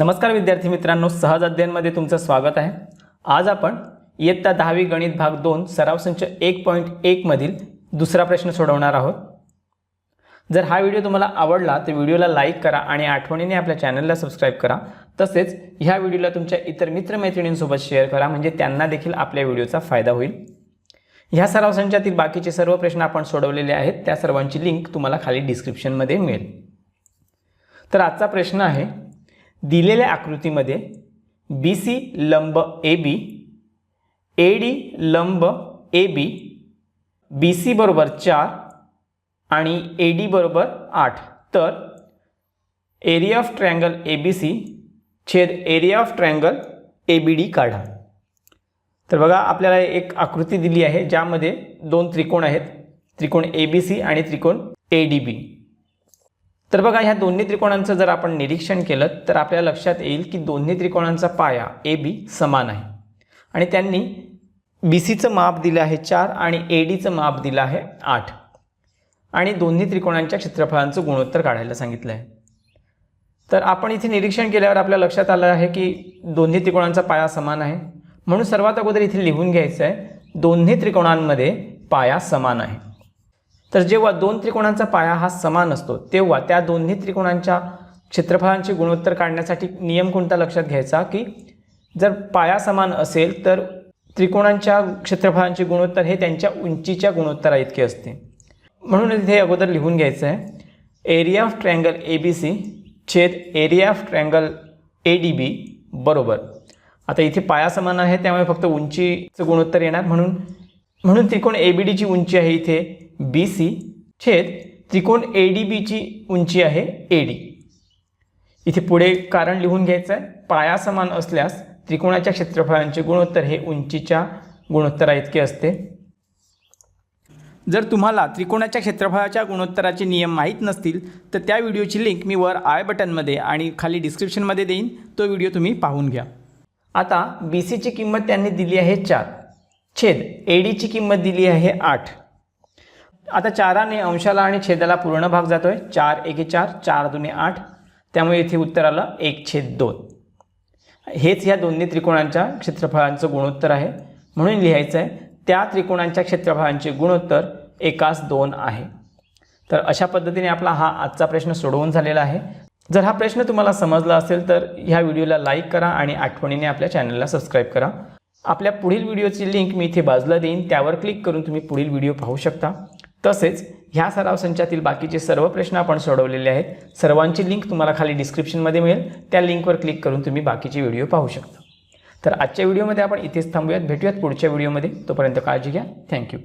नमस्कार विद्यार्थी मित्रांनो सहज अध्ययनमध्ये तुमचं स्वागत आहे. आज आपण इयत्ता दहावी गणित भाग दोन सराव संच एक पॉईंट एकमधील दुसरा प्रश्न सोडवणार आहोत. जर हा व्हिडिओ तुम्हाला आवडला तर व्हिडिओला लाईक करा आणि आठवणीने आपल्या चॅनलला सबस्क्राईब करा. तसेच ह्या व्हिडिओला तुमच्या इतर मित्रमैत्रिणींसोबत शेअर करा म्हणजे त्यांना देखील आपल्या व्हिडिओचा फायदा होईल. ह्या सराव संचातील बाकीचे सर्व प्रश्न आपण सोडवलेले आहेत. त्या सर्वांची लिंक तुम्हाला खाली डिस्क्रिप्शनमध्ये मिळेल. तर आजचा प्रश्न आहे दिलेल्या आकृतीमध्ये बी सी लंब ए बी ए डी लंब ए बी बी सी बरोबर चार आणि ए डी बरोबर आठ. तर area of triangle A B C छेद area of triangle A B D काढा. तर बघा आपल्याला एक आकृती दिली आहे ज्यामध्ये दोन त्रिकोण आहेत. त्रिकोण ए बी सी आणि त्रिकोण ए डी बी तर बघा ह्या दोन्ही त्रिकोणांचं जर आपण निरीक्षण केलं तर आपल्या लक्षात येईल की दोन्ही त्रिकोणांचा पाया ए बी समान आहे. आणि त्यांनी बी सीचं माप दिलं आहे चार आणि ए डीचं माप दिलं आहे आठ. आणि दोन्ही त्रिकोणांच्या क्षेत्रफळांचं गुणोत्तर काढायला सांगितलं आहे. तर आपण इथे निरीक्षण केल्यावर आपल्या लक्षात आलं आहे की दोन्ही त्रिकोणांचा पाया समान आहे. म्हणून सर्वात अगोदर इथे लिहून घ्यायचं आहे दोन्ही त्रिकोणांमध्ये पाया समान आहे. तर जेव्हा दोन त्रिकोणांचा पाया हा समान असतो तेव्हा त्या दोन्ही त्रिकोणांच्या क्षेत्रफळांचे गुणोत्तर काढण्यासाठी नियम कोणता लक्षात घ्यायचा की जर पाया समान असेल तर त्रिकोणांच्या क्षेत्रफळांचे गुणोत्तर हे त्यांच्या उंचीच्या गुणोत्तरा इतके असते. म्हणून इथे अगोदर लिहून घ्यायचं आहे area of triangle A B C छेद area of triangle A D B बरोबर. आता इथे पाया समान आहे त्यामुळे फक्त उंचीचं गुणोत्तर येणार. म्हणून म्हणून त्रिकोण ए बी डीची उंची आहे इथे. बी सी छेद त्रिकोण ए डी बीची उंची आहे ए डी इथे पुढे कारण लिहून घ्यायचं आहे. पाया समान असल्यास त्रिकोणाच्या क्षेत्रफळांचे गुणोत्तर हे उंचीच्या गुणोत्तरा इतके असते. जर तुम्हाला त्रिकोणाच्या क्षेत्रफळाच्या गुणोत्तराचे नियम माहीत नसतील तर त्या व्हिडिओची लिंक मी वर आय बटनमध्ये आणि खाली डिस्क्रिप्शनमध्ये देईन. तो व्हिडिओ तुम्ही पाहून घ्या. आता बी सीची किंमत त्यांनी दिली आहे चार. छेद ए डीची किंमत दिली आहे आठ. आता चाराने अंशाला आणि छेदाला पूर्ण भाग जातो आहे चार एके चार चार दुने आठ. त्यामुळे इथे उत्तर आलं एक छेद दोन. हेच ह्या दोन्ही त्रिकोणांच्या क्षेत्रफळांचं गुणोत्तर आहे. म्हणून लिहायचं आहे त्या त्रिकोणांच्या क्षेत्रफळांचे गुणोत्तर एकास दोन आहे. तर अशा पद्धतीने आपला हा आजचा प्रश्न सोडवून झालेला आहे. जर हा प्रश्न तुम्हाला समजला असेल तर ह्या व्हिडिओला लाईक करा आणि आठवणीने आपल्या चॅनलला सबस्क्राईब करा. आपल्या पुढील व्हिडिओची लिंक मी इथे बाजूला देईन. त्यावर क्लिक करून तुम्ही पुढील व्हिडिओ पाहू शकता. तसेच ह्या सराव संचातील बाकीचे सर्व प्रश्न आपण सोडवलेले आहेत. सर्वांची लिंक तुम्हाला खाली डिस्क्रिप्शनमध्ये मिळेल. त्या लिंकवर क्लिक करून तुम्ही बाकीचे व्हिडिओ पाहू शकता. तर आजच्या व्हिडिओमध्ये आपण इथेच थांबूयात. भेटूयात पुढच्या व्हिडिओमध्ये तोपर्यंत काळजी घ्या. थँक्यू